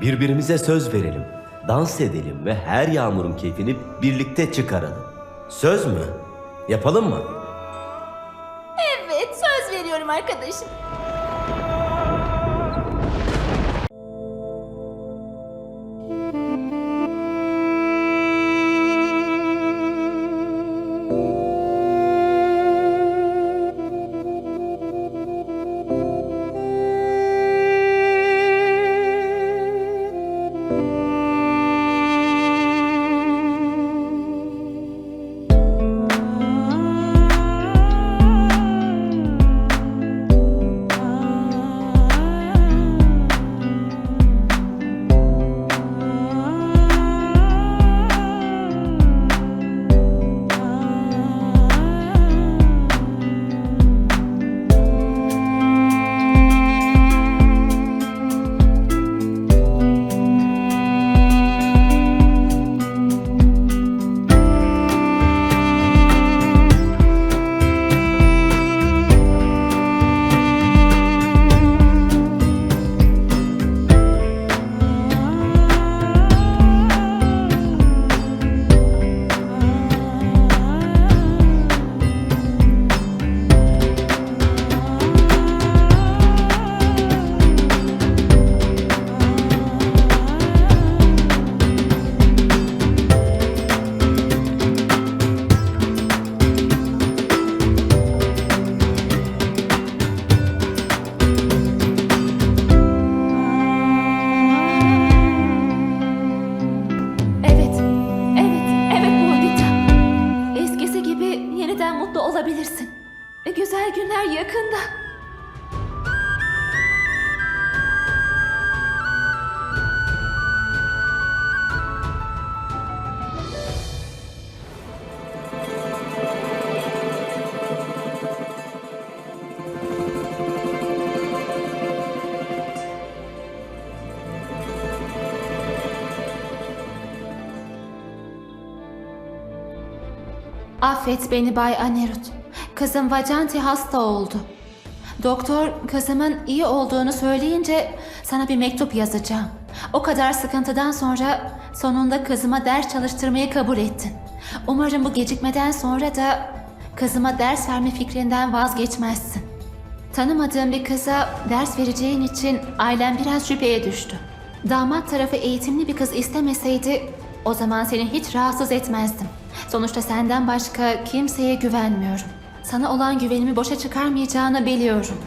Birbirimize söz verelim, dans edelim ve her yağmurun keyfini birlikte çıkaralım. Söz mü? Yapalım mı? Evet söz veriyorum arkadaşım. Affet beni Bay Anerut. Kızım Vacanti hasta oldu. Doktor kızımın iyi olduğunu söyleyince sana bir mektup yazacağım. O kadar sıkıntıdan sonra sonunda kızıma ders çalıştırmayı kabul ettin. Umarım bu gecikmeden sonra da kızıma ders verme fikrinden vazgeçmezsin. Tanımadığım bir kıza ders vereceğin için ailem biraz şüpheye düştü. Damat tarafı eğitimli bir kız istemeseydi o zaman seni hiç rahatsız etmezdim. Sonuçta senden başka kimseye güvenmiyorum. Sana olan güvenimi boşa çıkarmayacağını biliyorum.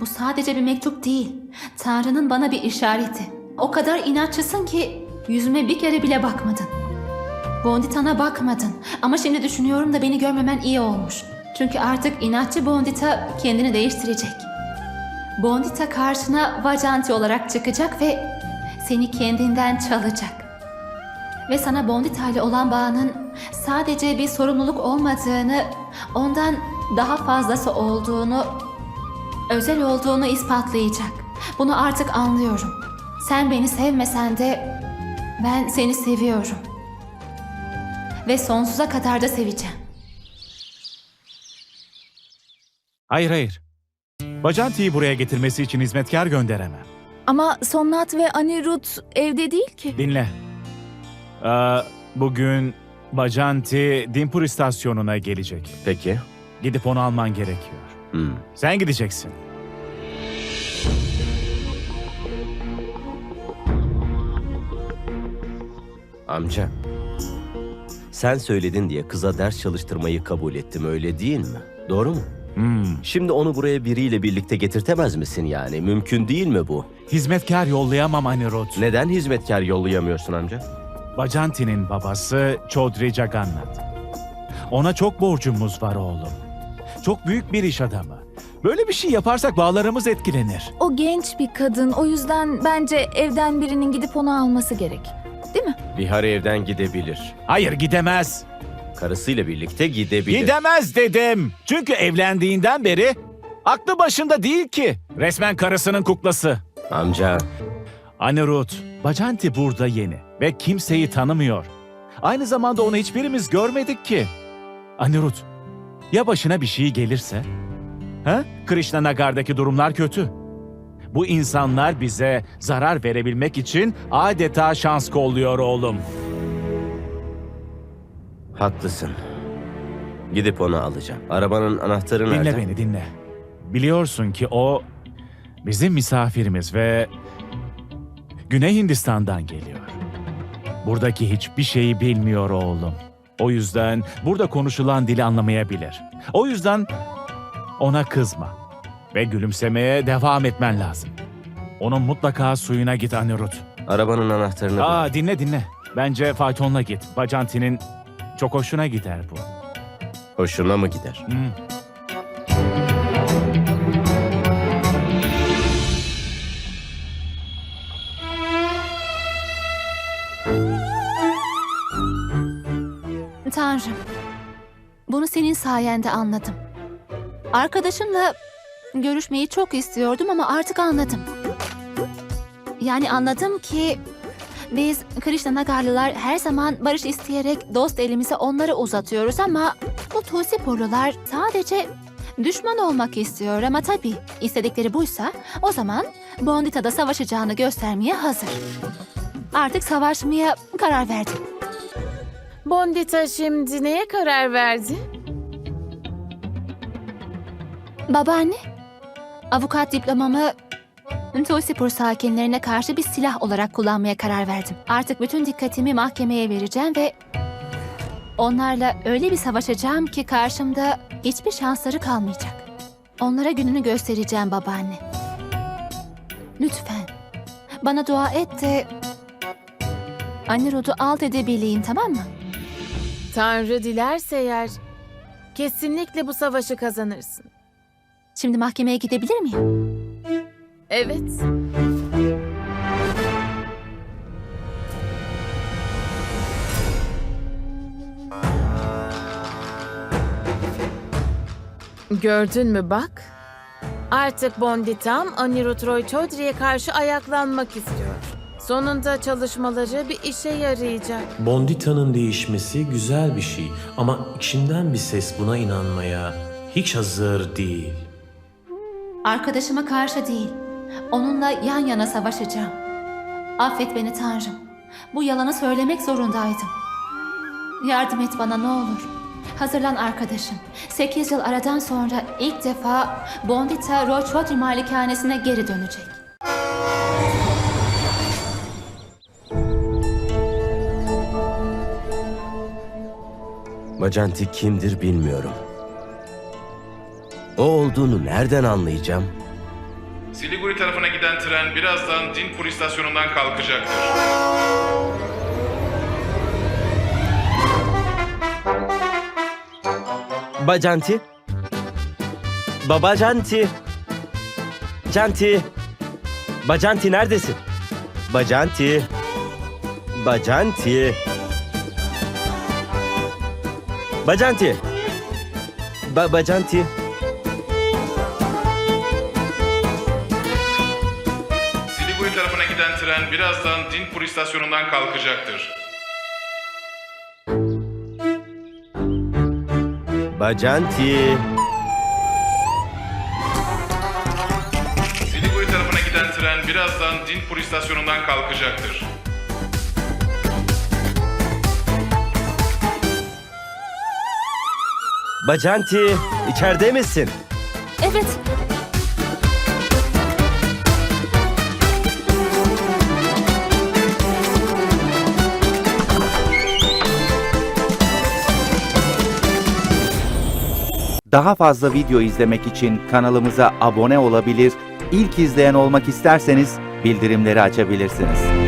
Bu sadece bir mektup değil. Tanrı'nın bana bir işareti. O kadar inatçısın ki yüzüme bir kere bile bakmadın. Bondita'na bakmadın. Ama şimdi düşünüyorum da beni görmemen iyi olmuş. Çünkü artık inatçı Bondita kendini değiştirecek. Bondita karşına Vajanti olarak çıkacak ve seni kendinden çalacak. Ve sana Bondita ile olan bağının sadece bir sorumluluk olmadığını, ondan daha fazlası olduğunu, özel olduğunu ispatlayacak. Bunu artık anlıyorum. Sen beni sevmesen de ben seni seviyorum. Ve sonsuza kadar da seveceğim. Hayır hayır. Bacanti'yi buraya getirmesi için hizmetkar gönderemem. Ama Somnat ve Anirudh evde değil ki. Dinle. Aa, bugün Bacanti Dimpur istasyonuna gelecek. Peki. Gidip onu alman gerekiyor. Hmm. Sen gideceksin. Amca. Sen söyledin diye kıza ders çalıştırmayı kabul ettim öyle değil mi? Doğru mu? Hmm. Şimdi onu buraya biriyle birlikte getirtemez misin yani? Mümkün değil mi bu? Hizmetkar yollayamam Anirudh. Neden hizmetkar yollayamıyorsun amca? Bacanti'nin babası Chaudhry Jagannath. Ona çok borcumuz var oğlum. Çok büyük bir iş adamı. Böyle bir şey yaparsak bağlarımız etkilenir. O genç bir kadın. O yüzden bence evden birinin gidip onu alması gerek. Değil mi? Bihar evden gidebilir. Hayır gidemez. Karısıyla birlikte gidebilir. Gidemez dedim. Çünkü evlendiğinden beri aklı başında değil ki. Resmen karısının kuklası. Amca. Anirudh, Bacanti burada yeni ve kimseyi tanımıyor. Aynı zamanda onu hiçbirimiz görmedik ki. Anirudh, ya başına bir şey gelirse? Ha? Krishna Nagar'daki durumlar kötü. Bu insanlar bize zarar verebilmek için adeta şans kolluyor oğlum. Haklısın. Gidip onu alacağım. Arabanın anahtarı nerede? Dinle beni dinle. Biliyorsun ki o bizim misafirimiz ve Güney Hindistan'dan geliyor. Buradaki hiçbir şeyi bilmiyor oğlum. O yüzden burada konuşulan dili anlamayabilir. O yüzden ona kızma ve gülümsemeye devam etmen lazım. Onun mutlaka suyuna git Anirudh. Arabanın anahtarını bul. Aa dinle dinle. Bence faytonla git. Bacanti'nin çok hoşuna gider bu. Hoşuna mı gider? Hmm. Tanrım. Bunu senin sayende anladım. Arkadaşımla görüşmeyi çok istiyordum ama artık anladım. Yani anladım ki biz Krishna Nagarlılar her zaman barış isteyerek dost elimizi onlara uzatıyoruz ama bu Tusipurlular sadece düşman olmak istiyor ama tabii istedikleri buysa o zaman Bondita'da savaşacağını göstermeye hazır. Artık savaşmaya karar verdim. Bondita şimdi neye karar verdi? Babaanne, avukat diplomamı Tulsipur sakinlerine karşı bir silah olarak kullanmaya karar verdim. Artık bütün dikkatimi mahkemeye vereceğim ve onlarla öyle bir savaşacağım ki karşımda hiçbir şansları kalmayacak. Onlara gününü göstereceğim babaanne. Lütfen bana dua et de Anirud'u alt edebileyim tamam mı? Tanrı dilerse eğer kesinlikle bu savaşı kazanırsın. Şimdi mahkemeye gidebilir miyim? Evet. Gördün mü bak? Artık Bonditam Anirudh Roy Chaudhry'e karşı ayaklanmak istiyor. Sonunda çalışmaları bir işe yarayacak. Bondita'nın değişmesi güzel bir şey ama içimden bir ses buna inanmaya hiç hazır değil. Arkadaşıma karşı değil, onunla yan yana savaşacağım. Affet beni Tanrım. Bu yalanı söylemek zorundaydım. Yardım et bana ne olur. Hazırlan arkadaşım. 8 yıl aradan sonra ilk defa Bondita Rochford malikanesine geri dönecek. Bacanti kimdir bilmiyorum. O olduğunu nereden anlayacağım? Siliguri tarafına giden tren birazdan Dinpur istasyonundan kalkacaktır. Bacanti? Babacanti? Canti? Bacanti neredesin? Bacanti? Bacanti? Bacanti? Ba Bacanti? Siliguri tarafına giden tren birazdan Dinpur istasyonundan kalkacaktır. Bacanti? Siliguri tarafına giden tren birazdan Dinpur istasyonundan kalkacaktır. Bacanti? içeride misin? Evet, Daha fazla video izlemek için kanalımıza abone olabilir, ilk izleyen olmak isterseniz bildirimleri açabilirsiniz.